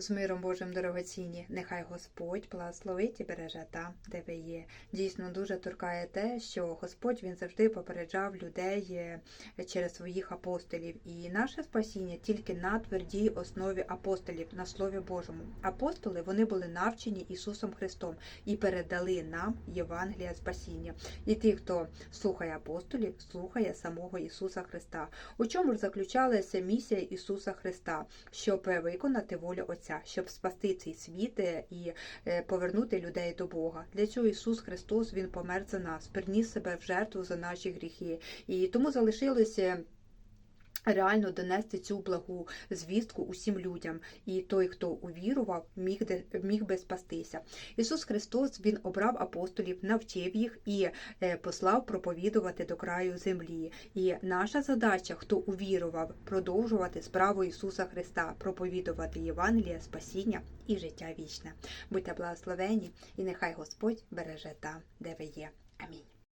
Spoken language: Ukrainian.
З миром Божим дорогоцінні, нехай Господь благословить і береже там, де ви є. Дійсно дуже торкає те, що Господь він завжди попереджав людей е, через своїх апостолів. І наше спасіння тільки на твердій основі апостолів, на Слові Божому. Апостоли вони були навчені Ісусом Христом і передали нам Євангелія спасіння. І ті, хто слухає апостолів, слухає самого Ісуса Христа. У чому ж заключалася місія Ісуса Христа, щоб виконати волю Отця, щоб спасти цей світ е, і е, повернути людей до Бога. Для цього Ісус Христос Він помер за нас, приніс себе в жертву за наші гріхи. І тому залишилося. Реально донести цю благу звістку усім людям, і той, хто увірував, міг міг би спастися. Ісус Христос Він обрав апостолів, навчив їх і е, послав проповідувати до краю землі. І наша задача, хто увірував, продовжувати справу Ісуса Христа, проповідувати Євангелія, спасіння і життя вічне. Будьте благословені, і нехай Господь береже там, де ви є. Амінь.